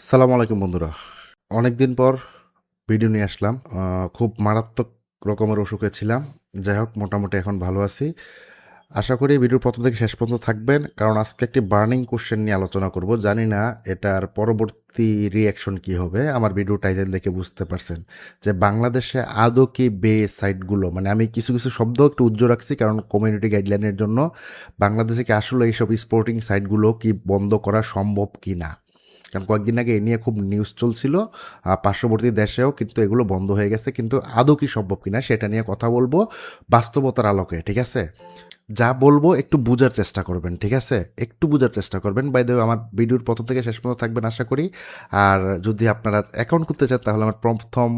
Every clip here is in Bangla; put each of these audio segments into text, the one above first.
সালাম আলাইকুম, বন্ধুরা। অনেকদিন পর ভিডিও নিয়ে আসলাম। খুব মারাত্মক রকমের অসুখে ছিলাম। যাই হোক, মোটামুটি এখন ভালো আছি। আশা করি ভিডিওর প্রথম থেকে শেষ পর্যন্ত থাকবেন, কারণ আজকে একটি বার্নিং কোশ্চেন নিয়ে আলোচনা করব। জানি না এটার পরবর্তী রিয়াকশন কি হবে। আমার ভিডিও টাইটেল দেখে বুঝতে পারছেন যে বাংলাদেশে আদৌ কি বে সাইটগুলো মানে আমি কিছু কিছু শব্দ একটু উজ্জ্ব রাখছি, কারণ কমিউনিটি গাইডলাইনের জন্য বাংলাদেশে কি আসলে এইসব স্পোর্টিং সাইটগুলো কি বন্ধ করা সম্ভব কি না কারণ কয়েকদিন আগে এ নিয়ে খুব নিউজ চলছিল। পার্শ্ববর্তী দেশেও কিন্তু এগুলো বন্ধ হয়ে গেছে, কিন্তু আদৌ কি সম্ভব কিনা সেটা নিয়ে কথা বলব বাস্তবতার আলোকে, ঠিক আছে? যা বলব একটু বোঝার চেষ্টা করবেন, ঠিক আছে? একটু বোঝার চেষ্টা করবেন। বাই দেবে আমার ভিডিওর প্রথম থেকে শেষ পর্যন্ত থাকবেন, আশা করি। আর যদি আপনারা অ্যাকাউন্ট করতে চান, তাহলে আমার প্রথম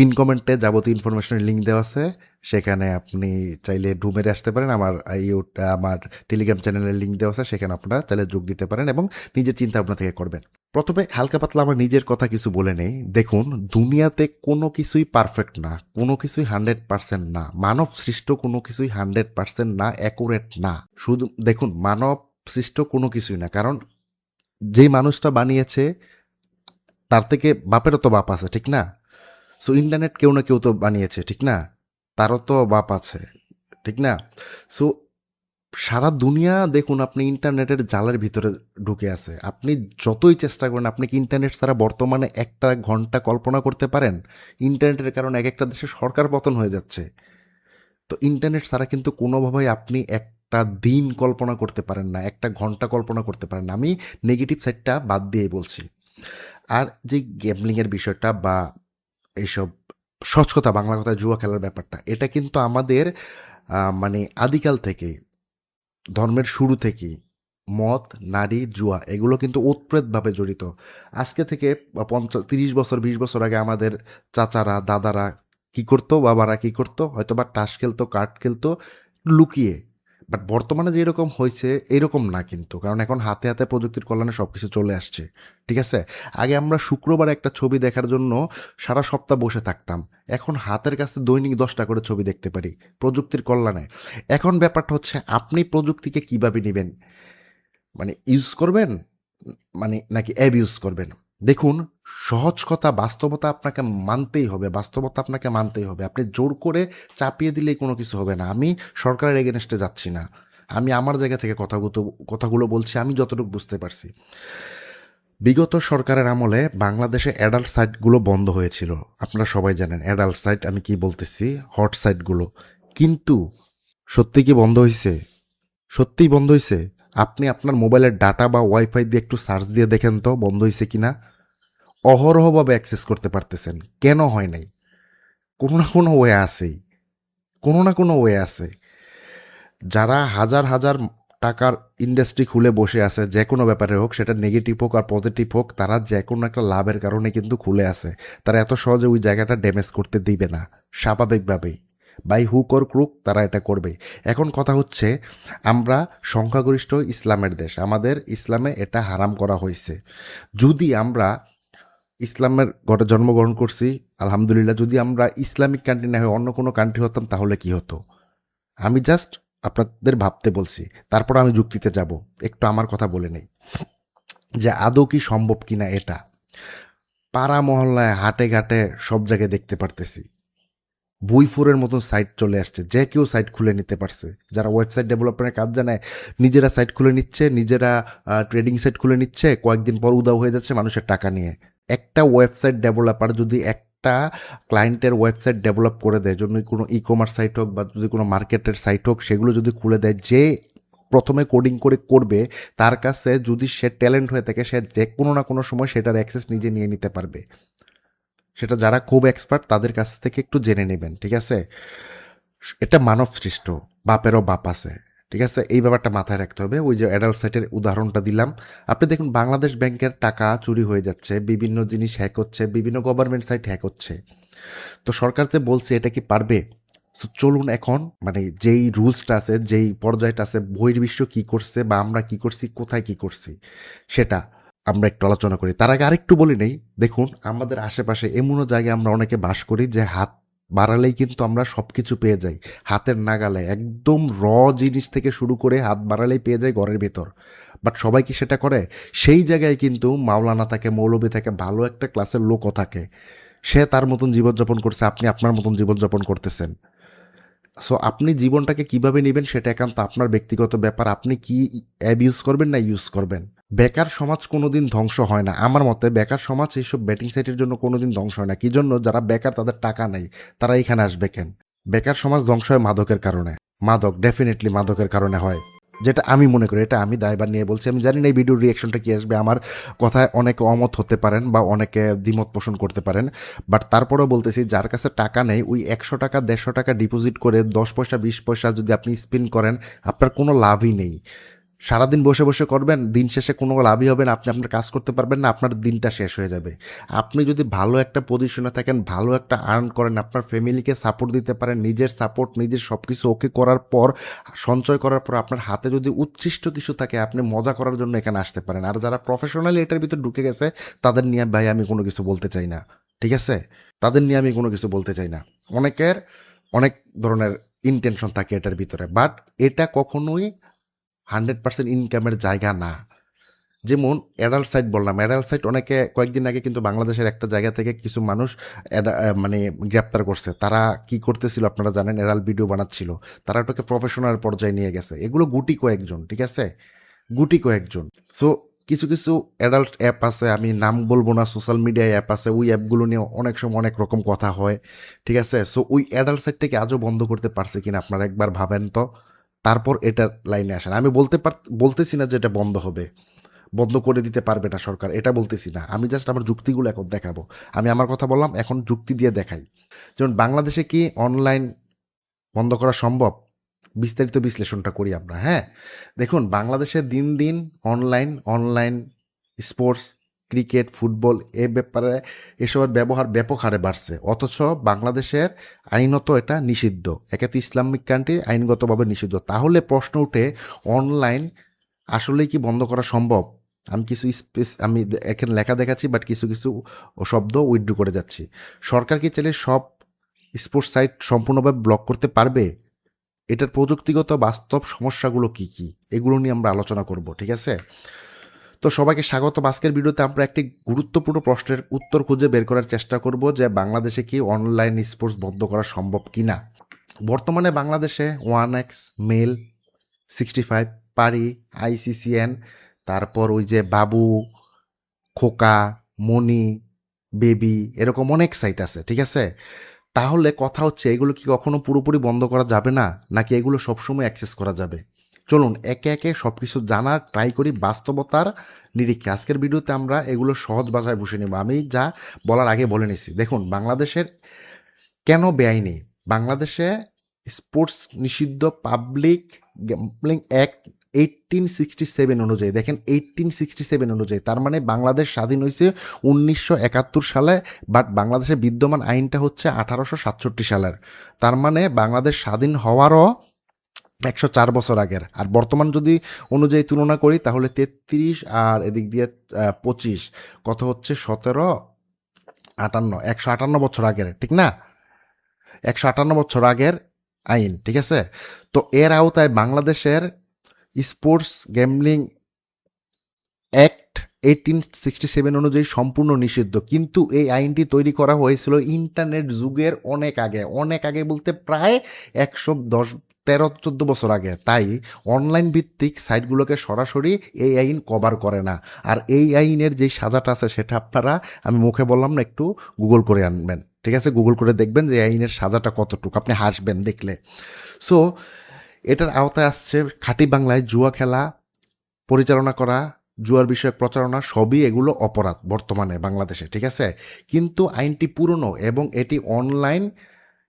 পিন কমেন্টে যাবতীয় ইনফরমেশনের লিঙ্ক দেওয়া আছে। সেখানে আপনি চাইলে ঢুমেরে আসতে পারেন। আমার ইউ আমার টেলিগ্রাম চ্যানেলের লিঙ্ক দেওয়া আছে। সেখানে আপনারা চাইলে যোগ দিতে পারেন এবং নিজের চিন্তা ভাবনা থেকে করবেন। প্রথমে হালকা পাতলা আমার নিজের কথা কিছু বলে নেই। দেখুন, দুনিয়াতে কোনো কিছুই পারফেক্ট না, কোনো কিছুই হান্ড্রেড পার্সেন্ট না, মানব সৃষ্ট কোনো কিছুই হান্ড্রেড পার্সেন্ট না অ্যাকুরেট না। শুধু, দেখুন, মানব সৃষ্ট কোনো কিছুই না, কারণ যেই মানুষটা বানিয়েছে, তার থেকে বাপেরও তো বাপ আছে, ঠিক না? সো ইন্টারনেট কেউ না কেউ তো বানিয়েছে, ঠিক না? তারও তো বাপ আছে, ঠিক না? সো সারা দুনিয়া দেখুন আপনি ইন্টারনেটের জালের ভিতরে ঢুকে আছে। আপনি যতই চেষ্টা করেন, আপনি কি ইন্টারনেট ছাড়া বর্তমানে একটা ঘণ্টা কল্পনা করতে পারেন? ইন্টারনেটের কারণে এক একটা দেশে সরকার পতন হয়ে যাচ্ছে। তো ইন্টারনেট ছাড়া কিন্তু কোনোভাবেই আপনি একটা দিন কল্পনা করতে পারেন না, একটা ঘণ্টা কল্পনা করতে পারেন না। আমি নেগেটিভ সাইডটা বাদ দিয়েই বলছি। আর যে গ্যামলিংয়ের বিষয়টা বা এইসব কথা বাংলা কথায় জুয়া খেলার ব্যাপারটা। এটা কিন্তু আমাদের মানে আদিকাল থেকে, ধর্মের শুরু থেকেই মদ, নারী, জুয়া, এগুলো কিন্তু ওতপ্রোতভাবে জড়িত। আজকে থেকে পঞ্চাশ তিরিশ বছর, বিশ বছর আগে আমাদের চাচারা, দাদারা কি করতো, বাবারা কি করতো হয়তো বা টাস খেলতো কার্ড খেলতো, লুকিয়ে বাট বর্তমানে যেরকম হয়েছে, এরকম না কিন্তু। কারণ এখন হাতে হাতে প্রযুক্তির কল্যাণে সব কিছু চলে আসছে। ঠিক আছে? আগে আমরা শুক্রবার একটা ছবি দেখার জন্য সারা সপ্তাহ বসে থাকতাম। এখন হাতের কাছে দৈনিক দশটা করে ছবি দেখতে পারি প্রযুক্তির কল্যাণে। এখন ব্যাপারটা হচ্ছে, আপনি প্রযুক্তিকে কীভাবে নেবেন? মানে ইউজ করবেন? মানে নাকি অ্যাব ইউজ করবেন? দেখুন, সহজ কথা, বাস্তবতা আপনাকে মানতেই হবে, বাস্তবতা আপনাকে মানতেই হবে। আপনি জোর করে চাপিয়ে দিলেই কোনো কিছু হবে না। আমি সরকারের এগেনস্টে যাচ্ছি না। আমি আমার জায়গা থেকে কথাগুলো কথাগুলো বলছি, আমি যতটুকু বুঝতে পারছি। বিগত সরকারের আমলে বাংলাদেশে অ্যাডাল্ট সাইটগুলো বন্ধ হয়েছিল। আপনারা সবাই জানেন অ্যাডাল্ট সাইট আমি কি বলতেছি? হট সাইটগুলো কিন্তু সত্যি কি বন্ধ হয়েছে সত্যিই বন্ধ হয়েছে আপনি আপনার মোবাইলের ডাটা বা ওয়াইফাই দিয়ে একটু সার্চ দিয়ে দেখেন তো, বন্ধ হয়েছে কিনা? অহরহভাবে অ্যাক্সেস করতে পারতেছেন। কেন হয় নাই? কোনো না কোনো ওয়ে আছেই। কোনো না কোনো ওয়ে আছে। যারা হাজার হাজার টাকার ইন্ডাস্ট্রি খুলে বসে আছে, যে কোনো ব্যাপারে হোক, সেটা নেগেটিভ হোক আর পজিটিভ হোক, তারা যে কোনো একটা লাভের কারণে কিন্তু খুলে আছে। তারা এত সহজে ওই জায়গাটা ড্যামেজ করতে দিবে না। স্বাভাবিকভাবেই। বাই হুক অর ক্রুক তারা এটা করবে। এখন কথা হচ্ছে, আমরা সংখ্যাগরিষ্ঠ ইসলামের দেশ। আমাদের ইসলামে এটা হারাম করা হয়েছে। যদি আমরা ইসলামের ঘরে জন্মগ্রহণ করছি, আলহামদুলিল্লাহ। যদি আমরা ইসলামিক কান্ট্রি না হয়ে অন্য কোনো কান্ট্রি হতাম, তাহলে কি হতো? আমি জাস্ট আপনাদের ভাবতে বলছি, তারপর আমি যুক্তিতে যাব। একটু আমার কথা বলে নেই। যে আদৌ কি সম্ভব কিনা এটা? পাড়া মহল্লায় হাটে ঘাটে সব জায়গায় দেখতে পারতেছি। বইফোরের মতন সাইট চলে আসছে, যে কেউ সাইট খুলে নিতে পারছে। যারা ওয়েবসাইট ডেভেলপমেন্টের কাজ জানায় নিজেরা সাইট খুলে নিচ্ছে, নিজেরা ট্রেডিং সাইট খুলে নিচ্ছে, কয়েকদিন পর উদাও হয়ে যাচ্ছে মানুষের টাকা নিয়ে। একটা ওয়েবসাইট ডেভেলপার যদি একটা ক্লায়েন্টের ওয়েবসাইট ডেভেলপ করে দেয় জন্য কোনো ই কমার্স সাইট হোক বা যদি কোনো মার্কেটের সাইট হোক, সেগুলো যদি খুলে দেয়, যে প্রথমে কোডিং করে করবে, তার কাছে যদি সে ট্যালেন্ট হয়ে থাকে, সে যে কোনো না কোনো সময় সেটার অ্যাক্সেস নিজে নিয়ে নিতে পারবে। সেটা যারা খুব এক্সপার্ট তাদের কাছ থেকে একটু জেনে নেবেন, ঠিক আছে? এটা মানব সৃষ্ট বাপেরও বাপ আছে। ঠিক আছে? এই ব্যাপারটা মাথায় রাখতে হবে। ওই যে অ্যাডাল্ট সাইটের উদাহরণটা দিলাম। আপনি দেখুন, বাংলাদেশ ব্যাংকের টাকা চুরি হয়ে যাচ্ছে, বিভিন্ন জিনিস হ্যাক হচ্ছে, বিভিন্ন গভর্নমেন্ট সাইট হ্যাক হচ্ছে। তো সরকার যে বলছে, এটা কি পারবে? তো চলুন এখন মানে যেই রুলসটা আছে, যেই পর্যায়টা আছে, বহির্বিশ্ব কি করছে বা আমরা কি করছি, কোথায় কি করছি, সেটা আমরা একটু আলোচনা করি। তার আগে আরেকটু বলি নেই। দেখুন, আমাদের আশেপাশে এমনও জায়গায় আমরা অনেকে বাস করি যে হাত বাড়ালেই কিন্তু আমরা সব কিছু পেয়ে যাই। হাতের নাগালে একদম র জিনিস থেকে শুরু করে হাত বাড়ালেই পেয়ে যাই ঘরের ভেতর। বাট সবাই কি সেটা করে? সেই জায়গায় কিন্তু মাওলানা থাকে, মৌলবী থাকে, ভালো একটা ক্লাসের লোকও থাকে। সে তার মতন জীবনযাপন করছে, আপনি আপনার মতন জীবনযাপন করতেছেন। সো আপনি জীবনটাকে কীভাবে নেবেন সেটা একান্ত আপনার ব্যক্তিগত ব্যাপার। আপনি কি অ্যাব ইউজ করবেন না ইউজ করবেন? বেকার সমাজ কোনোদিন ধ্বংস হয় না। আমার মতে বেকার সমাজ এইসব ব্যাটিং সাইটের জন্য কোনোদিন ধ্বংস হয় না। কি জন্য? যারা বেকার, তাদের টাকা নেই। তারা এখানে আসবে কেন? বেকার সমাজ ধ্বংস হয় মাদকের কারণে। মাদক ডেফিনেটলি মাদকের কারণে হয়। যেটা আমি মনে করি, এটা আমি দায়বার নিয়ে বলছি। আমি জানি না এই ভিডিওর রিয়াকশনটা কী আসবে। আমার কথায় অনেকে অমত হতে পারেন বা অনেকে দ্বিমত পোষণ করতে পারেন। বাট তারপরেও বলতেছি, যার কাছে টাকা নেই, ওই একশো টাকা, দেড়শো টাকা ডিপোজিট করে দশ পয়সা, বিশ পয়সা যদি আপনি স্পিন করেন, আপনার কোনো লাভই নেই। সারাদিন বসে বসে করবেন, দিন শেষে কোনো লাভই হবে না, আপনি আপনার কাজ করতে পারবেন না, আপনার দিনটা শেষ হয়ে যাবে। আপনি যদি ভালো একটা পজিশনে থাকেন, ভালো একটা আর্ন করেন, আপনার ফ্যামিলিকে সাপোর্ট দিতে পারেন, নিজের সাপোর্ট নিজের সব কিছু ওকে করার পর, সঞ্চয় করার পর আপনার হাতে যদি উচ্ছিষ্ট কিছু থাকে, আপনি মজা করার জন্য এখানে আসতে পারেন। আর যারা প্রফেশনালি এটার ভিতর ঢুকে গেছে, তাদের নিয়ে ভাই আমি কোনো কিছু বলতে চাই না। ঠিক আছে? তাদের নিয়ে আমি কোনো কিছু বলতে চাই না। অনেকের অনেক ধরনের ইন্টেনশন থাকে এটার ভিতরে। বাট এটা কখনোই হান্ড্রেড পার্সেন্ট ইনকামের জায়গা না। যেমন অ্যাডাল্ট সাইট বললাম অ্যাডাল্ট সাইট অনেকে কয়েকদিন আগে কিন্তু বাংলাদেশের একটা জায়গা থেকে কিছু মানুষ মানে গ্রেপ্তার করছে। তারা কি করতেছিল আপনারা জানেন এরাল ভিডিও বানাচ্ছিল। তারা ওটাকে প্রফেশনাল পর্যায়ে নিয়ে গেছে। এগুলো গুটি কয়েকজন, ঠিক আছে? গুটি কয়েকজন। সো কিছু কিছু অ্যাডাল্ট অ্যাপ আছে, আমি নাম বলব না সোশ্যাল মিডিয়ায় অ্যাপ আছে, ওই অ্যাপগুলো নিয়ে অনেক সময় অনেক রকম কথা হয়, ঠিক আছে? সো ওই অ্যাডাল্ট সাইটটাকে আজও বন্ধ করতে পারছে কিনা আপনারা একবার ভাবেন তো। তারপর এটার লাইনে আসেন। আমি বলতে পার, বলতেছি না যে এটা বন্ধ হবে, বন্ধ করে দিতে পারবে না সরকার, এটা বলতেছি না। আমি জাস্ট আমার যুক্তিগুলো এখন দেখাবো। আমি আমার কথা বললাম, এখন যুক্তি দিয়ে দেখাই। যেমন বাংলাদেশে কি অনলাইন বন্ধ করা সম্ভব? বিস্তারিত বিশ্লেষণটা করি আমরা হ্যাঁ? দেখুন, বাংলাদেশে দিন দিন online online sports cricket, football এ ব্যাপারে এসবের ব্যবহার ব্যাপক হারে বাড়ছে। অথচ বাংলাদেশের আইনত এটা নিষিদ্ধ। একে তো ইসলামিক কান্ট্রি, আইনগতভাবে নিষিদ্ধ। তাহলে প্রশ্ন উঠে, অনলাইন আসলেই কি বন্ধ করা সম্ভব? আমি কিছু স্পেস আমি এখানে লেখা দেখাচ্ছি বাট কিছু কিছু শব্দ উইথড্র করে যাচ্ছি। সরকার কি চাইলে সব স্পোর্টস সাইট সম্পূর্ণভাবে ব্লক করতে পারবে? এটার প্রযুক্তিগত বাস্তব সমস্যাগুলো কি কি? এগুলো নিয়ে আমরা আলোচনা করব, ঠিক আছে? তো সবাইকে স্বাগত আজকের ভিডিওতে আমরা একটি গুরুত্বপূর্ণ প্রশ্নের উত্তর খুঁজে বের করার চেষ্টা করব যে বাংলাদেশে কি অনলাইন স্পোর্টস বন্ধ করা সম্ভব কি না বর্তমানে বাংলাদেশে one X Mel sixty five পারি আইসিসিএন তারপর ওই যে বাবু, খোকা মনি বেবি, এরকম অনেক সাইট আছে, ঠিক আছে? তাহলে কথা হচ্ছে, এগুলো কি কখনো পুরোপুরি বন্ধ করা যাবে না? নাকি এগুলো সবসময় অ্যাক্সেস করা যাবে? চলুন, একে একে সব কিছু জানার ট্রাই করি বাস্তবতার নিরিখে। আজকের ভিডিওতে আমরা এগুলো সহজ ভাষায় বসে নেব। আমি যা বলার আগে বলে নিছি দেখুন, বাংলাদেশের কেন বেআইনি? বাংলাদেশে স্পোর্টস নিষিদ্ধ public gambling act eighteen sixty seven অনুযায়ী, দেখেন এইটিন সিক্সটি সেভেন অনুযায়ী, তার মানে বাংলাদেশ স্বাধীন হয়েছে উনিশশো একাত্তর সালে বাট বাংলাদেশের বিদ্যমান আইনটা হচ্ছে আঠারোশো সাতষট্টি সালের। তার মানে বাংলাদেশ স্বাধীন হওয়ারও একশো চার বছর আগের। আর বর্তমান যদি অনুযায়ী তুলনা করি, তাহলে তেত্রিশ আর এদিক দিয়ে পঁচিশ। কত হচ্ছে? সতেরো, আটান্ন। একশো আটান্ন বছর আগের, ঠিক না? একশো আটান্ন বছর আগের আইন, ঠিক আছে? তো এর আওতায় বাংলাদেশের sports gambling act eighteen sixty seven অনুযায়ী সম্পূর্ণ নিষিদ্ধ। কিন্তু এই আইনটি তৈরি করা হয়েছিল ইন্টারনেট যুগের অনেক আগে। অনেক আগে বলতে প্রায় একশো দশ তেরো, চোদ্দ বছর আগে। তাই অনলাইন ভিত্তিক সাইটগুলোকে সরাসরি এই আইন কভার করে না। আর এই আইনের যে সাজাটা আছে, সেটা আপনারা, আমি মুখে বললাম না, একটু গুগল করে আনবেন। ঠিক আছে? গুগল করে দেখবেন যে আইনের সাজাটা কতটুকু, আপনি হাসবেন দেখলে। সো এটার আওতায় আসছে খাঁটি বাংলায় জুয়া খেলা, পরিচালনা করা, জুয়ার বিষয়ক প্রচারণা, সবই এগুলো অপরাধ বর্তমানে বাংলাদেশে। ঠিক আছে? কিন্তু আইনটি পুরনো এবং এটি অনলাইন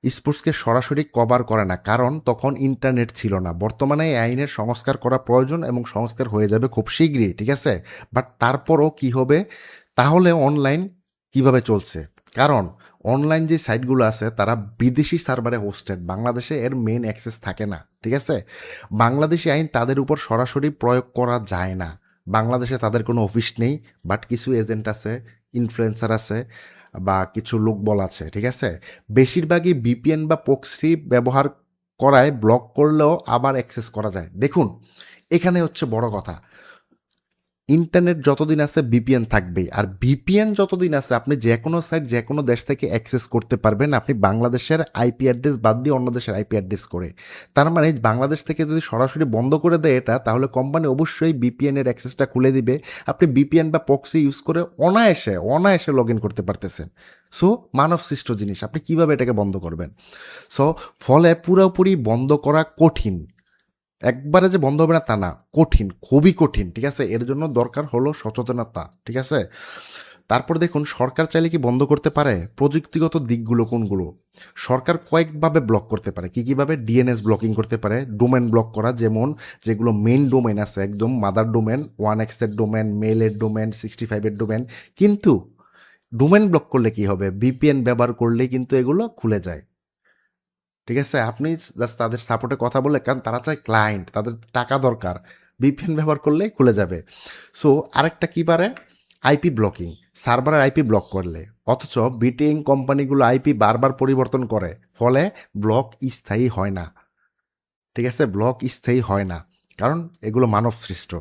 স্পোর্টসকে সরাসরি কভার করে না, কারণ তখন ইন্টারনেট ছিল না। বর্তমানে এই আইনের সংস্কার করা প্রয়োজন এবং সংস্কার হয়ে যাবে খুব শীঘ্রই, ঠিক আছে? বাট তারপরও কি হবে? তাহলে অনলাইন কীভাবে চলছে? কারণ অনলাইন যে সাইটগুলো আছে, তারা বিদেশি সার্ভারে হোস্টেড, বাংলাদেশে এর মেন অ্যাক্সেস থাকে না, ঠিক আছে? বাংলাদেশি আইন তাদের উপর সরাসরি প্রয়োগ করা যায় না। বাংলাদেশে তাদের কোনো অফিস নেই, বাট কিছু এজেন্ট আছে ইনফ্লুয়েন্সার আছে বা কিছু লোক বল আছে, ঠিক আছে? বেশিরভাগই বিপিএন বা প্রক্সি ব্যবহার করায় ব্লক করলেও আবার অ্যাক্সেস করা যায়। দেখুন, এখানে হচ্ছে বড় কথা। ইন্টারনেট যতদিন আছে বিপিএন থাকবেই। আর বিপিএন যতদিন আছে, আপনি যে কোনো সাইট যে কোনো দেশ থেকে অ্যাক্সেস করতে পারবেন। আপনি বাংলাদেশের আইপি অ্যাড্রেস বাদ দিয়ে অন্য দেশের আইপি অ্যাড্রেস করে। তার মানে বাংলাদেশ থেকে যদি সরাসরি বন্ধ করে দেয় এটা, তাহলে কোম্পানি অবশ্যই বিপিএন এর অ্যাক্সেসটা খুলে দিবে। আপনি বিপিএন বা পক্সি ইউজ করে অনায়াসে অনায়াসে লগ ইন করতে পারতেছেন। সো মানব সৃষ্ট জিনিস। আপনি কীভাবে এটাকে বন্ধ করবেন? সো ফলে পুরোপুরি বন্ধ করা কঠিন। একবারে যে বন্ধ হবে না, তা না। কঠিন, খুবই কঠিন, ঠিক আছে? এর জন্য দরকার হলো সচেতনতা, ঠিক আছে? তারপর দেখুন, সরকার চাইলে কি বন্ধ করতে পারে? প্রযুক্তিগত দিকগুলো কোনগুলো? সরকার কয়েকভাবে ব্লক করতে পারে। কি কীভাবে? ডিএনএস ব্লকিং করতে পারে। ডোমেন ব্লক করা, যেমন যেগুলো মেইন ডোমেন আছে, একদম মাদার ডোমেন ওয়ান এক্সের ডোমেন মেলের ডোমেন সিক্সটি ফাইভের ডোমেন কিন্তু ডোমেন ব্লক করলে কি হবে? বিপিএন ব্যবহার করলেই কিন্তু এগুলো খুলে যায়। ঠিক আছে? আপনি জাস্ট তাদের সাপোর্টে কথা বললে, কারণ তারা চায় ক্লায়েন্ট তাদের টাকা দরকার। ভিপিএন ব্যবহার করলেই খুলে যাবে। সো আরেকটা কি পারে? আইপি ব্লকিং সার্ভারের আইপি ব্লক করলে। অথচ বিটিং কোম্পানিগুলো আইপি বারবার পরিবর্তন করে, ফলে ব্লক স্থায়ী হয় না। ঠিক আছে? ব্লক স্থায়ী হয় না, কারণ এগুলো মানব সৃষ্ট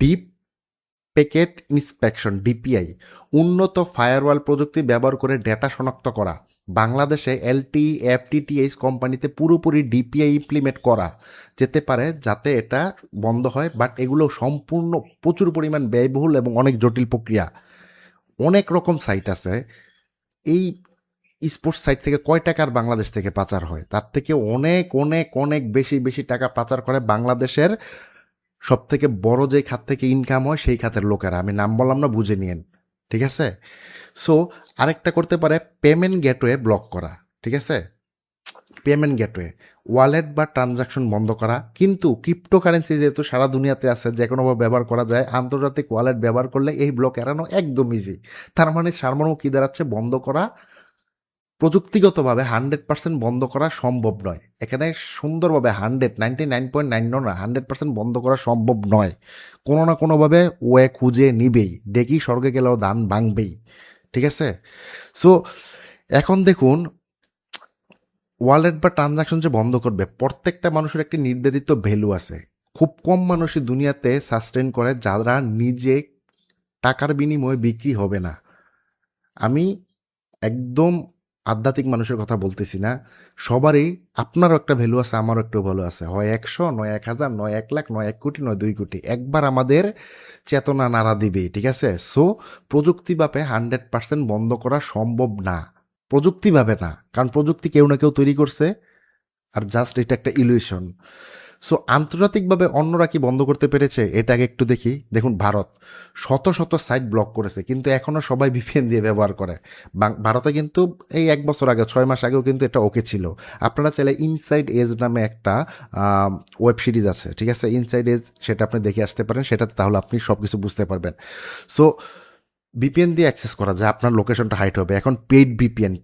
ডিপ প্যাকেট ইন্সপেকশন ডিপিআই উন্নত ফায়ারওয়াল প্রযুক্তি ব্যবহার করে ডেটা শনাক্ত করা। বাংলাদেশে এলটি এফটিটিএইচ কোম্পানিতে পুরোপুরি ডিপিআই ইমপ্লিমেন্ট করা যেতে পারে যাতে এটা বন্ধ হয় বাট এগুলো সম্পূর্ণ প্রচুর পরিমাণ ব্যয়বহুল এবং অনেক জটিল প্রক্রিয়া। অনেক রকম সাইট আছে। এই স্পোর্টস সাইট থেকে কয় টাকার বাংলাদেশ থেকে পাচার হয়? তার থেকে অনেক অনেক অনেক বেশি বেশি টাকা পাচার করে বাংলাদেশের সব থেকে বড় যে খাত থেকে ইনকাম হয়, সেই খাতের লোকেরা। আমি নাম বললাম না, বুঝে নিয়েন। ঠিক আছে? সো আরেকটা করতে পারে পেমেন্ট গেটওয়ে ব্লক করা, ঠিক আছে? পেমেন্ট গেটওয়ে ওয়ালেট বা ট্রানজাকশন বন্ধ করা। কিন্তু ক্রিপ্টোকারেন্সি যেহেতু সারা দুনিয়াতে আছে, যে কোনোভাবে ব্যবহার করা যায়, আন্তর্জাতিক ওয়ালেট ব্যবহার করলে এই ব্লক এড়ানো একদম ইজি তার মানে সারমর্ম কী দাঁড়াচ্ছে? বন্ধ করা, প্রযুক্তিগতভাবে হান্ড্রেড পার্সেন্ট বন্ধ করা সম্ভব নয়। এখানে সুন্দরভাবে hundred ninety nine point nine না হান্ড্রেড পার্সেন্ট বন্ধ করা সম্ভব নয়। কোনো না কোনোভাবে ওয়ে খুঁজে নিবেই। ডেকি স্বর্গে গেলেও দান ভাঙবেই। ঠিক আছে? সো এখন দেখুন ওয়ালেট বা ট্রানজাকশন যে বন্ধ করবে, প্রত্যেকটা মানুষের একটি নির্ধারিত ভ্যালু আছে। খুব কম মানুষই দুনিয়াতে সাস্টেন করে যারা নিজে টাকার বিনিময়ে বিক্রি হবে না। আমি একদম আধ্যাত্মিক মানুষের কথা বলতেছি না, সবারই আপনারও একটা ভ্যালু আছে, আমারও একটা ভ্যালু আছে। হয় একশো, নয় এক হাজার, নয় এক লাখ, নয় এক কোটি, নয় দুই কোটি। একবার আমাদের চেতনা নাড়া দিবে, ঠিক আছে? সো প্রযুক্তিভাবে হান্ড্রেড পার্সেন্ট বন্ধ করা সম্ভব না। প্রযুক্তিভাবে না, কারণ প্রযুক্তি কেউ না কেউ তৈরি করছে, আর জাস্ট এটা একটা ইলিউশন সো আন্তর্জাতিকভাবে অন্যরা কি বন্ধ করতে পেরেছে? এটাকে একটু দেখি। দেখুন, ভারত শত শত সাইট ব্লক করেছে, কিন্তু এখনও সবাই ভিপিএন দিয়ে ব্যবহার করে। ভারতে কিন্তু এই এক বছর আগে, ছয় মাস আগেও কিন্তু এটা ওকে ছিল। আপনারা চাইলে ইনসাইড এজ নামে একটা ওয়েব সিরিজ আছে, ঠিক আছে? ইনসাইড এজ সেটা আপনি দেখে আসতে পারেন, সেটাতে তাহলে আপনি সব কিছু বুঝতে পারবেন। সো ভিপিএন দিয়ে অ্যাক্সেস করা যায়, আপনার লোকেশনটা হাইট হবে। এখন পেইড ভিপিএন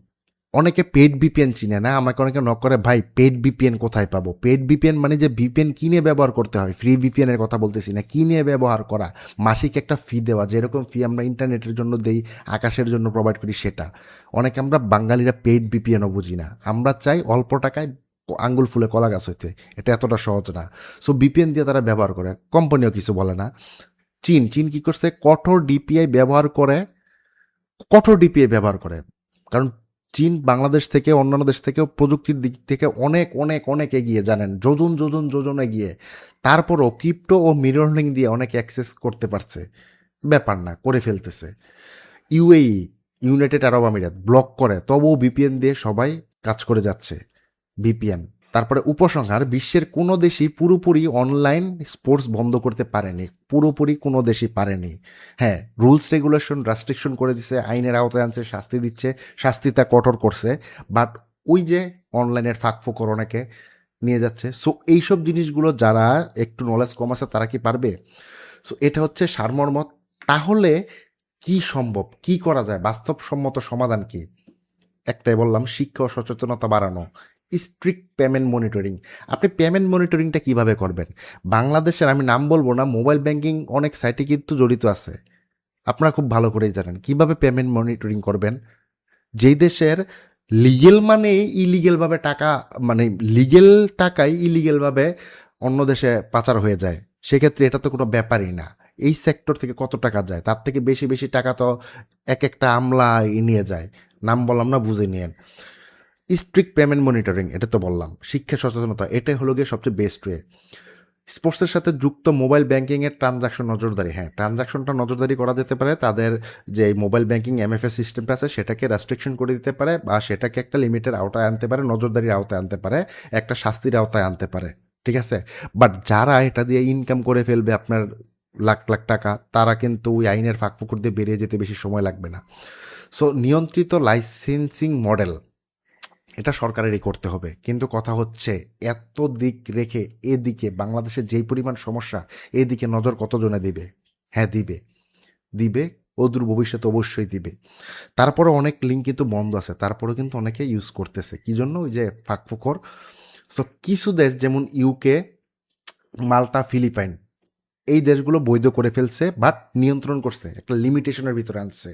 অনেকে পেড ভিপিএন চিনে না, আমাকে অনেকে নক করে, ভাই পেড বিপিএন কোথায় পাবো? পেড বিপিএন মানে যে ভিপিএন কিনে ব্যবহার করতে হয়? ফ্রি বিপিএনের কথা বলতেছি না। কিনে ব্যবহার করা? মাসিক একটা ফি দেওয়া, যেরকম ফি আমরা ইন্টারনেটের জন্য দেই, আকাশের জন্য প্রোভাইড করি সেটা। অনেকে আমরা বাঙালিরা পেড ভিপিএনও বুঝি না। আমরা চাই অল্প টাকায় আঙ্গুল ফুলে কলা গাছ হইতে। এটা এতটা সহজ না। সো ভিপিএন দিয়ে তারা ব্যবহার করে। কোম্পানিও কিছু বলে না। চীন চীন কী করছে? কঠোর ডিপিআই ব্যবহার করে, কঠোর ডিপিআই ব্যবহার করে। কারণ চীন বাংলাদেশ থেকে, অন্যান্য দেশ থেকেও প্রযুক্তির দিক থেকে অনেক অনেক অনেক এগিয়ে জানেন। যোজন যোজন যোজন এগিয়ে। তারপরও ক্রিপ্টো ও মিরলিং দিয়ে অনেক অ্যাক্সেস করতে পারছে। ব্যাপার না, করে ফেলতেছে। ইউএই, ইউনাইটেড আরব আমিরাত, ব্লক করে, তবুও বিপিএন দিয়ে সবাই কাজ করে যাচ্ছে। ভিপিএন। তারপরে উপসংহার, বিশ্বের কোনো দেশই পুরোপুরি অনলাইন স্পোর্টস বন্ধ করতে পারেনি, পুরোপুরি কোনো দেশই পারেনি। হ্যাঁ রুলস রেগুলেশন রেস্ট্রিকশন করে দিচ্ছে আইনের আওতায় আনছে, শাস্তি দিচ্ছে শাস্তিটা কঠোর করছে বাট ওই যে অনলাইনের ফাঁক ফোকর অনেকে নিয়ে যাচ্ছে। সো এইসব জিনিসগুলো যারা একটু নলেজ কম আছে, তারা কি পারবে? সো এটা হচ্ছে সারমর্ম। তাহলে কি সম্ভব? কি করা যায়? বাস্তবসম্মত সমাধান কি? একটাই বললাম, শিক্ষা ও সচেতনতা বাড়ানো। স্ট্রিক্ট পেমেন্ট মনিটরিং আপনি পেমেন্ট মনিটরিংটা কীভাবে করবেন? বাংলাদেশের, আমি নাম বলব না মোবাইল ব্যাংকিং অনেক সাইটে কিন্তু জড়িত আছে। আপনারা খুব ভালো করেই জানেন। কীভাবে পেমেন্ট মনিটরিং করবেন? যেই দেশের লিগেল মানে ইলিগেলভাবে টাকা মানে লিগেল টাকাই ইলিগেলভাবে অন্য দেশে পাচার হয়ে যায়। সেক্ষেত্রে এটা তো কোনো ব্যাপারই না। এই সেক্টর থেকে কত টাকা যায়? তার থেকে বেশি বেশি টাকা তো এক একটা আমলা নিয়ে যায়। নাম বললাম না, বুঝে নিয়েন। স্ট্রিক্ট পেমেন্ট মনিটরিং এটা তো বললাম। শিক্ষা সচেতনতা, এটাই হলো গিয়ে সবচেয়ে বেস্ট ওয়ে স্পোর্টসের সাথে যুক্ত মোবাইল ব্যাঙ্কিংয়ের ট্রানজাকশন নজরদারি হ্যাঁ ট্রানজাকশনটা নজরদারি করা যেতে পারে, তাদের যে মোবাইল ব্যাংকিং এমএফএস সিস্টেমটা আছে, সেটাকে রেস্ট্রিকশন করে দিতে পারে, বা সেটাকে একটা লিমিটের আওতায় আনতে পারে, নজরদারির আওতায় আনতে পারে, একটা শাস্তির আওতায় আনতে পারে, ঠিক আছে? বাট যারা এটা দিয়ে ইনকাম করে ফেলবে আপনার লাখ লাখ টাকা, তারা কিন্তু ওই আইনের ফাঁকফুকুর দিয়ে বেরিয়ে যেতে বেশি সময় লাগবে না। সো নিয়ন্ত্রিত লাইসেন্সিং মডেল এটা সরকারেরই করতে হবে। কিন্তু কথা হচ্ছে, এত দিক রেখে এদিকে বাংলাদেশের যেই পরিমাণ সমস্যা, এদিকে নজর কতজনে দিবে? হ্যাঁ দিবে। দিবে, অদূর ভবিষ্যতে অবশ্যই দিবে। তারপরে অনেক লিঙ্ক কিন্তু বন্ধ আছে, তারপরেও কিন্তু অনেকে ইউজ করতেছে। কি জন্য? ওই যে ফাঁকফুকর সো কিছু দেশ, যেমন ইউকে মাল্টা ফিলিপাইন এই দেশগুলো বৈধ করে ফেলছে বাট নিয়ন্ত্রণ করছে, একটা লিমিটেশনের ভিতরে আনছে।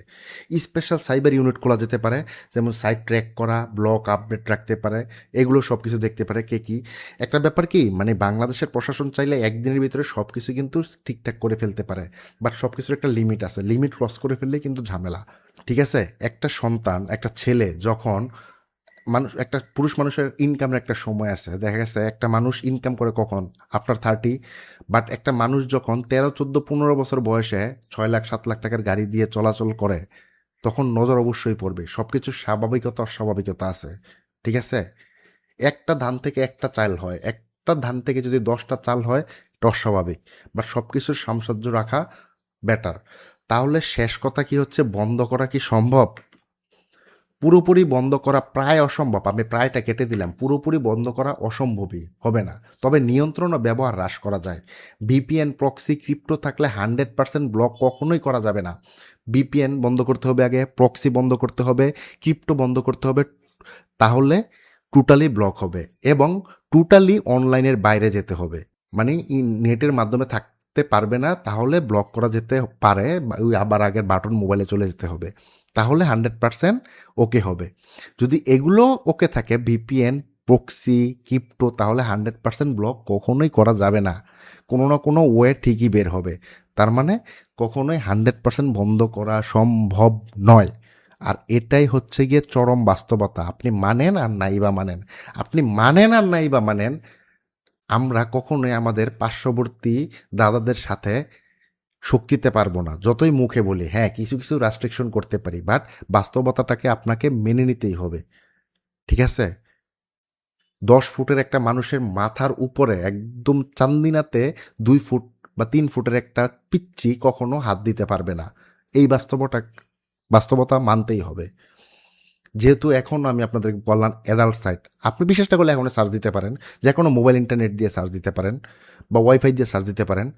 স্পেশাল সাইবার ইউনিট খোলা যেতে পারে, যেমন সাইট ট্র্যাক করা ব্লক আপডেট রাখতে পারে, এগুলো সব কিছু দেখতে পারে কে কি। একটা ব্যাপার কি মানে বাংলাদেশের প্রশাসন চাইলে একদিনের ভিতরে সব কিছু কিন্তু ঠিকঠাক করে ফেলতে পারে বাট সব কিছুর একটা লিমিট আছে। লিমিট ক্রস করে ফেললে কিন্তু ঝামেলা, ঠিক আছে? একটা সন্তান, একটা ছেলে যখন মানুষ, একটা পুরুষ মানুষের ইনকামের একটা সময় আছে। দেখা গেছে, একটা মানুষ ইনকাম করে কখন? আফটার থার্টি বাট একটা মানুষ যখন তেরো, চোদ্দ, পনেরো বছর বয়সে ছয় লাখ, সাত লাখ টাকার গাড়ি দিয়ে চলাচল করে, তখন নজর অবশ্যই পড়বে। সব কিছু স্বাভাবিকতা, অস্বাভাবিকতা আছে। ঠিক আছে? একটা ধান থেকে একটা চাল হয়। একটা ধান থেকে যদি দশটা চাল হয়, এটা অস্বাভাবিক। বাট সব কিছুর সামসাজ্য রাখা বেটার তাহলে শেষ কথা কি হচ্ছে? বন্ধ করা কি সম্ভব? পুরোপুরি বন্ধ করা প্রায় অসম্ভব। আমি প্রায়টা কেটে দিলাম। পুরোপুরি বন্ধ করা অসম্ভবই, হবে না। তবে নিয়ন্ত্রণ ও ব্যবহার হ্রাস করা যায়। ভিপিএন, প্রক্সি, ক্রিপ্টো থাকলে হান্ড্রেড পার্সেন্ট ব্লক কখনোই করা যাবে না। ভিপিএন বন্ধ করতে হবে আগে, প্রক্সি বন্ধ করতে হবে, ক্রিপ্টো বন্ধ করতে হবে, তাহলে টোটালি ব্লক হবে এবং টোটালি অনলাইনের বাইরে যেতে হবে। মানে নেটের মাধ্যমে থাকতে পারবে না, তাহলে ব্লক করা যেতে পারে ওই আবার আগের বাটন মোবাইলে চলে যেতে হবে। তাহলে হান্ড্রেড পারসেন্ট ওকে হবে। যদি এগুলো ওকে থাকে, ভিপিএন, প্রক্সি, ক্রিপ্টো, তাহলে হান্ড্রেড পারসেন্ট ব্লক কখনোই করা যাবে না। কোনো না কোনো ওয়ে ঠিকই বের হবে। তার মানে কখনোই হান্ড্রেড পারসেন্ট বন্ধ করা সম্ভব নয়। আর এটাই হচ্ছে গিয়ে চরম বাস্তবতা। আপনি মানেন আর নাইবা মানেন। আপনি মানেন আর নাইবা মানেন, আমরা কখনোই আমাদের পার্শ্ববর্তী দাদাদের সাথে শক্তিতে পারব না। যতই মুখে বলি হ্যাঁ কিছু কিছু রেস্ট্রিকশন করতে পারি বাট বাস্তবতাটাকে আপনাকে মেনে নিতেই হবে। ঠিক আছে? দশ ফুটের একটা মানুষের মাথার উপরে একদম চান্দিনাতে দুই ফুট বা তিন ফুটের একটা পিচ্ছি কখনো হাত দিতে পারবে না। এই বাস্তবতা বাস্তবতা মানতেই হবে। যেহেতু এখন আমি আপনাদের বললাম অ্যাডাল্ট সাইট আপনি বিশেষটা করলে এখন সার্চ দিতে পারেন। যে কোনো মোবাইল ইন্টারনেট দিয়ে সার্চ দিতে পারেন বা ওয়াইফাই দিয়ে সার্চ দিতে পারেন।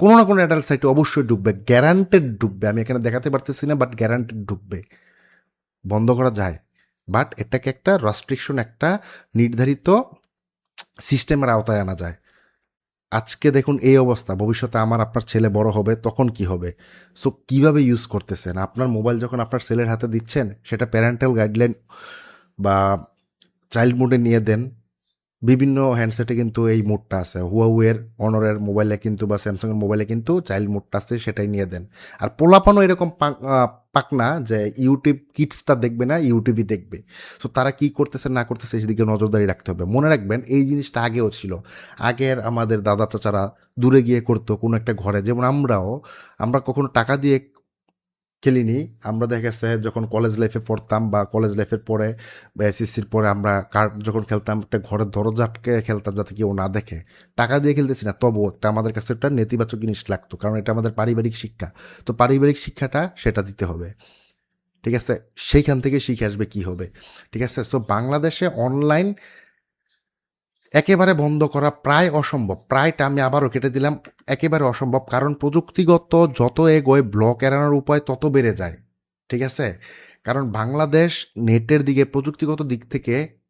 কোনো না কোনো অ্যাডাল্ট সাইটে অবশ্যই ঢুকবে। গ্যারান্টেড ঢুকবে। আমি এখানে দেখাতে পারতেছি না বাট গ্যারান্টেড ঢুকবে। বন্ধ করা যায়। বাট এটাকে একটা রেস্ট্রিকশন একটা নির্ধারিত সিস্টেমের আওতায় আনা যায়। আজকে দেখুন এই অবস্থা। ভবিষ্যতে আমার আপনার ছেলে বড় হবে, তখন কি হবে? সো কীভাবে ইউজ করতেছেন? আপনার মোবাইল যখন আপনার ছেলের হাতে দিচ্ছেন, সেটা প্যারেন্টাল গাইডলাইন বা চাইল্ড মোডে নিয়ে দেন। বিভিন্ন হ্যান্ডসেটে কিন্তু এই মোডটা আছে। হুয়াউয়ের অনরের মোবাইলে কিন্তু বা স্যামসাংয়ের মোবাইলে কিন্তু চাইল্ড মোডটা আছে, সেটাই নিয়ে দেন। আর পোলাপানও এরকম পাক পাকনা যে ইউটিউব কিটসটা দেখবে না ইউটিউবই দেখবে। সো তারা কি করতেছে, না করতেছে, সেদিকে নজরদারি রাখতে হবে। মনে রাখবেন, এই জিনিসটা আগেও ছিল। আগের আমাদের দাদা চাচারা দূরে গিয়ে করতো কোনো একটা ঘরে। যেমন আমরাও, আমরা কখনো টাকা দিয়ে খেলিনি। আমরা দেখা গেছে যখন কলেজ লাইফে পড়তাম বা কলেজ লাইফের পরে বা এসএসসির পরে আমরা কার যখন খেলতাম, একটা ঘরের দরজাটকে খেলতাম যাতে কেউ না দেখে। টাকা দিয়ে খেলতেছি না, তবুও একটা আমাদের কাছে একটা নেতিবাচক জিনিস লাগতো, কারণ এটা আমাদের পারিবারিক শিক্ষা। তো পারিবারিক শিক্ষাটা সেটা দিতে হবে। ঠিক আছে? সেইখান থেকে শিখে আসবে কি হবে? ঠিক আছে? সো বাংলাদেশে অনলাইন একেবারে বন্ধ করা প্রায় অসম্ভব। প্রায়টা আমি আবারও কেটে দিলাম, একেবারে অসম্ভব, কারণ প্রযুক্তিগত যত এগোয়, ব্লক এড়ানোর উপায় তত বেড়ে যায়, ঠিক আছে? কারণ বাংলাদেশ নেটের দিকে, প্রযুক্তিগত দিক থেকে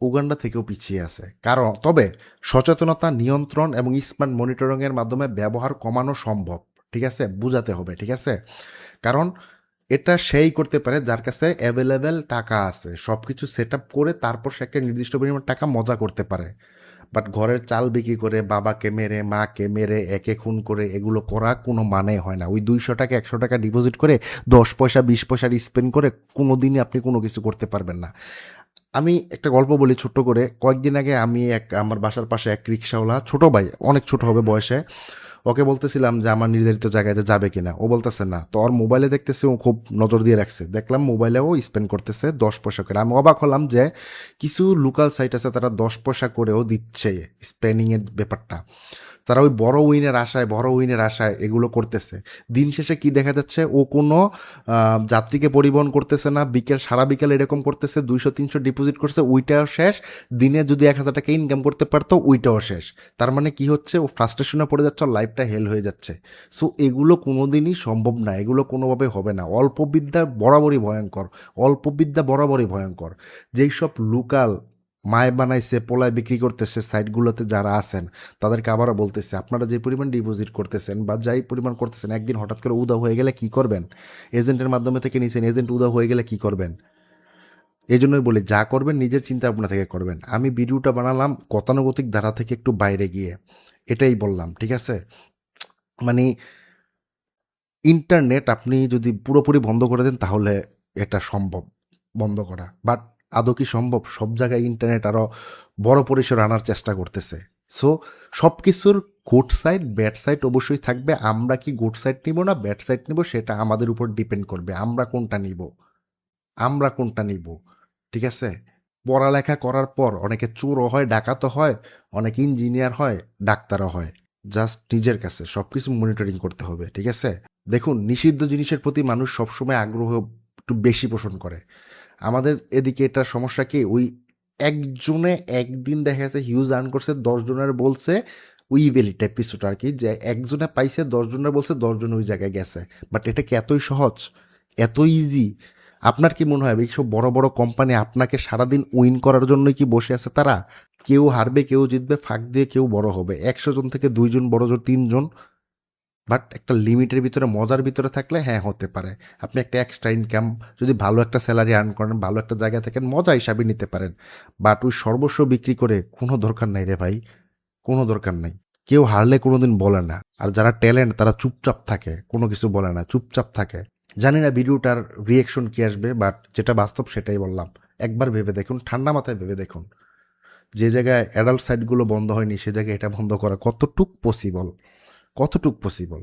উগান্ডা থেকেও পিছিয়ে আছে। কারণ, তবে সচেতনতা, নিয়ন্ত্রণ এবং স্মার্ট মনিটরিংয়ের মাধ্যমে ব্যবহার কমানো সম্ভব, ঠিক আছে? বুঝাতে হবে, ঠিক আছে? কারণ এটা সেই করতে পারে যার কাছে অ্যাভেলেবেল টাকা আছে। সব কিছু সেট আপ করে তারপর সে একটা নির্দিষ্ট পরিমাণ টাকা মজা করতে পারে। বাট ঘরের চাল বিক্রি করে, বাবাকে মেরে, মাকে মেরে, একে খুন করে, এগুলো করা কোনো মানে হয় না। ওই দুইশো টাকা, একশো টাকা ডিপোজিট করে, দশ পয়সা, বিশ পয়সার স্পেন্ড করে কোনো দিনই আপনি কোনো কিছু করতে পারবেন না। আমি একটা গল্প বলি ছোট্ট করে। কয়েকদিন আগে আমি এক, আমার বাসার পাশে এক রিক্সাওয়ালা, ছোট ভাই, অনেক ছোট হবে বয়সে। ওকে বলতেছিলাম যে আমার নির্ধারিত জায়গায় যাবে কিনা। ও বলতেছে, না। তো ওর মোবাইলে দেখতেছে ও খুব নজর দিয়ে রাখছে। দেখলাম মোবাইলেও স্পেন্ড করতেছে দশ পয়সা করে। আমি অবাক হলাম যে কিছু লোকাল সাইট আছে তারা দশ পয়সা করেও দিচ্ছে স্পেনিংয়ের ব্যাপারটা। তারা ওই বড় উইনের আশায়, বড় উইনের আশায় এগুলো করতেছে। দিন শেষে কি দেখা যাচ্ছে? ও কোনো যাত্রীকে পরিবহন করতেছে না, বিকেল, সারা বিকেল এরকম করতেছে, দুইশো, তিনশো ডিপোজিট করছে, ওইটাও শেষ। দিনে যদি এক হাজার টাকা ইনকাম করতে পারতো, ওইটাও শেষ। তার মানে কি হচ্ছে? ও ফ্রাস্ট্রেশনে পড়ে যাচ্ছে লাইফটা হেল হয়ে যাচ্ছে। সো এগুলো কোনোদিনই সম্ভব না, এগুলো কোনোভাবে হবে না। অল্প বিদ্যা বরাবরই ভয়ঙ্কর, অল্প বিদ্যা বরাবরই ভয়ঙ্কর। যেই সব লোকাল মায় বানাইছে, পোলায় বিক্রি করতেছে, সাইটগুলোতে যারা আছেন, তাদেরকে আবারও বলতেছে, আপনারা যে পরিমাণ ডিপোজিট করতেছেন বা যাই পরিমাণ করতেছেন, একদিন হঠাৎ করে উদা হয়ে গেলে কি করবেন? এজেন্টের মাধ্যমে থেকে নিয়েছেন এজেন্ট উদা হয়ে গেলে কি করবেন? এই জন্যই বলি, যা করবেন নিজের চিন্তা ভাবনা থেকে করবেন। আমি ভিডিওটা বানালাম গতানুগতিক ধারা থেকে একটু বাইরে গিয়ে, এটাই বললাম, ঠিক আছে? মানে ইন্টারনেট আপনি যদি পুরোপুরি বন্ধ করে দেন, তাহলে এটা সম্ভব, বন্ধ করা। বাট আদৌ কি সম্ভব? সব জায়গায় ইন্টারনেট আরও বড় পরিসরে আনার চেষ্টা করতেছে। সো সব কিছুর গুড সাইড ব্যাড সাইড অবশ্যই থাকবে। আমরা কি গুড সাইড নিব না ব্যাড সাইড নিব সেটা আমাদের উপর ডিপেন্ড করবে। আমরা কোনটা নিব? আমরা কোনটা নিব? ঠিক আছে? পড়ালেখা করার পর অনেকে চোরও হয়, ডাকাতও হয়, অনেকে ইঞ্জিনিয়ার হয়, ডাক্তারও হয়। জাস্ট নিজের কাছে সব কিছু মনিটরিং করতে হবে, ঠিক আছে? দেখুন, নিষিদ্ধ জিনিসের প্রতি মানুষ সবসময় আগ্রহ একটু বেশি পোষণ করে। আমাদের এদিকে এটা সমস্যা কি? ওই একজনে একদিন দেখা যাচ্ছে হিউজ আর্ন করছে দশজনের বলছে, ওই ভ্যালিড এপিসোড আর কি যে একজনে পাইছে দশজনের বলছে দশজন ওই জায়গায় গেছে। বাট এটা কি এতই সহজ? এত ইজি আপনার কি মনে হয়, এইসব বড় বড় কোম্পানি আপনাকে সারাদিন উইন করার জন্যই কি বসে আছে তারা? কেউ হারবে, কেউ জিতবে, ফাঁক দিয়ে কেউ বড় হবে। একশো জন থেকে দুইজন, বড় জন, তিনজন বাট একটা লিমিটের ভিতরে, মজার ভিতরে থাকলে হ্যাঁ হতে পারে। আপনি একটা এক্সট্রা ইনকাম যদি ভালো একটা স্যালারি আর্ন করেন, ভালো একটা জায়গায় থাকেন, মজা হিসাবে নিতে পারেন। বাট ওই সর্বস্ব বিক্রি করে কোনো দরকার নাই রে ভাই। কোনো দরকার নাই। কেউ হারলে কোনো দিন বলে না। আর যারা ট্যালেন্ট তারা চুপচাপ থাকে। কোনো কিছু বলে না। চুপচাপ থাকে। জানি না ভিডিওটার রিয়েকশন কী আসবে বাট যেটা বাস্তব সেটাই বললাম। একবার ভেবে দেখুন, ঠান্ডা মাথায় ভেবে দেখুন। যে জায়গায় অ্যাডাল্ট সাইটগুলো বন্ধ হয়নি, সে জায়গায় এটা বন্ধ করা কতটুক পসিবল কতটুক পসিবল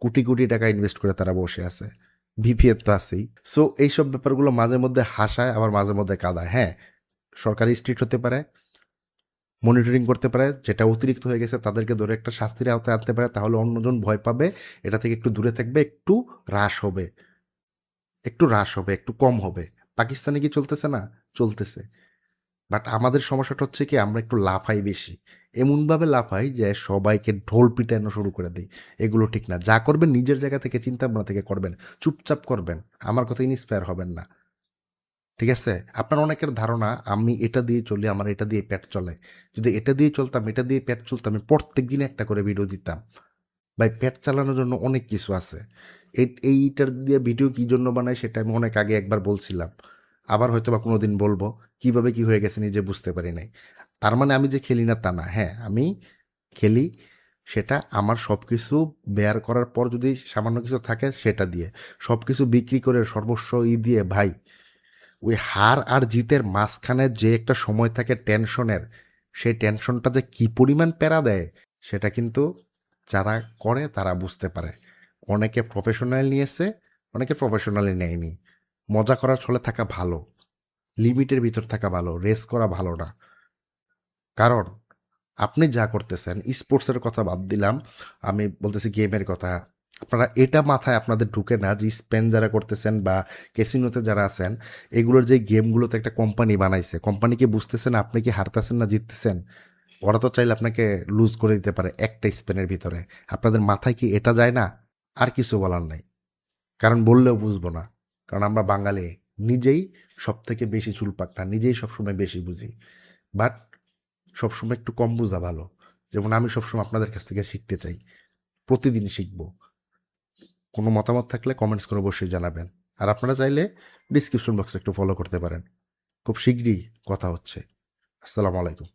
কোটি কোটি টাকা ইনভেস্ট করে তারা বসে আছে। ভিপিএফ তো আছেই। সো এইসব ব্যাপারগুলো মাঝে মধ্যে হাসায়, আবার মাঝে মধ্যে কাদায়। হ্যাঁ সরকারি স্ট্রিক্ট হতে পারে মনিটরিং করতে পারে, যেটা অতিরিক্ত হয়ে গেছে তাদেরকে ধরে একটা শাস্তির আওতায় আনতে পারে, তাহলে অন্যজন ভয় পাবে, এটা থেকে একটু দূরে থাকবে, একটু হ্রাস হবে। একটু হ্রাস হবে, একটু কম হবে। পাকিস্তানে কি চলতেছে না? চলতেছে। বাট আমাদের সমস্যাটা হচ্ছে কি, আমরা একটু লাফাই বেশি। এমনভাবে লাফাই যে সবাইকে ঢোল পিটানো শুরু করে দিই। এগুলো ঠিক না। যা করবেন নিজের জায়গা থেকে চিন্তা ভাবনা থেকে করবেন। চুপচাপ করবেন। আমার কথা ইন্সপায়ার হবেন না। ঠিক আছে? আপনার অনেকের ধারণা, আমি এটা দিয়ে চলি, আমার এটা দিয়ে পেট চলে। যদি এটা দিয়ে চলতাম, এটা দিয়ে পেট চলতাম আমি প্রত্যেক দিন একটা করে ভিডিও দিতাম। ভাই, পেট চালানোর জন্য অনেক কিছু আছে। এই- এইটার দিয়ে ভিডিও কী জন্য বানাই, সেটা আমি অনেক আগে একবার বলছিলাম। আবার হয়তো বা কোনো দিন বলব, কীভাবে কি হয়ে গেছে নিজে বুঝতে পারি নাই। তার মানে আমি যে খেলি না তা না। হ্যাঁ আমি খেলি সেটা আমার সব কিছু বেয়ার করার পর যদি সামান্য কিছু থাকে সেটা দিয়ে। সব কিছু বিক্রি করে সর্বস্ব ই দিয়ে, ভাই, ওই হার আর জিতের মাঝখানে যে একটা সময় থাকে টেনশনের, সেই টেনশনটা যে কি পরিমাণ প্যারা দেয় সেটা কিন্তু যারা করে তারা বুঝতে পারে। অনেকে প্রফেশনাল নিয়েছে, অনেকে প্রফেশনালি নেয়নি। মজা করার ছলে থাকা ভালো। লিমিটের ভিতর থাকা ভালো, রেস করা ভালো না। কারণ, আপনি যা করতেছেন, স্পোর্টসের কথা বাদ দিলাম, আমি বলতেছি গেমের কথা। আপনারা এটা মাথায় আপনাদের ঢুকে না যে স্পেন যারা করতেছেন বা ক্যাসিনোতে যারা আছেন, এগুলোর যে গেমগুলোতে একটা কোম্পানি বানাইছে, কোম্পানি কি বুঝতেছেন আপনি কি হারতেছেন না জিততেছেন? ওরা তো চাইলে আপনাকে লুজ করে দিতে পারে একটা স্পেনের ভিতরে। আপনাদের মাথায় কি এটা যায় না? আর কিছু বলার নাই। কারণ বললেও বুঝব না। কারণ আমরা বাঙালি, নিজেই সব থেকে বেশি চুল পাকনা, নিজেই সবসময় বেশি বুঝি। বাট সবসময় একটু কম বোঝা ভালো। যেমন আমি সবসময় আপনাদের কাছ থেকে শিখতে চাই। প্রতিদিন শিখব। কোনো মতামত থাকলে কমেন্টস করে অবশ্যই জানাবেন। আর আপনারা চাইলে ডিসক্রিপশন বক্সে একটু ফলো করতে পারেন। খুব শীঘ্রই কথা হচ্ছে। আসসালামু আলাইকুম।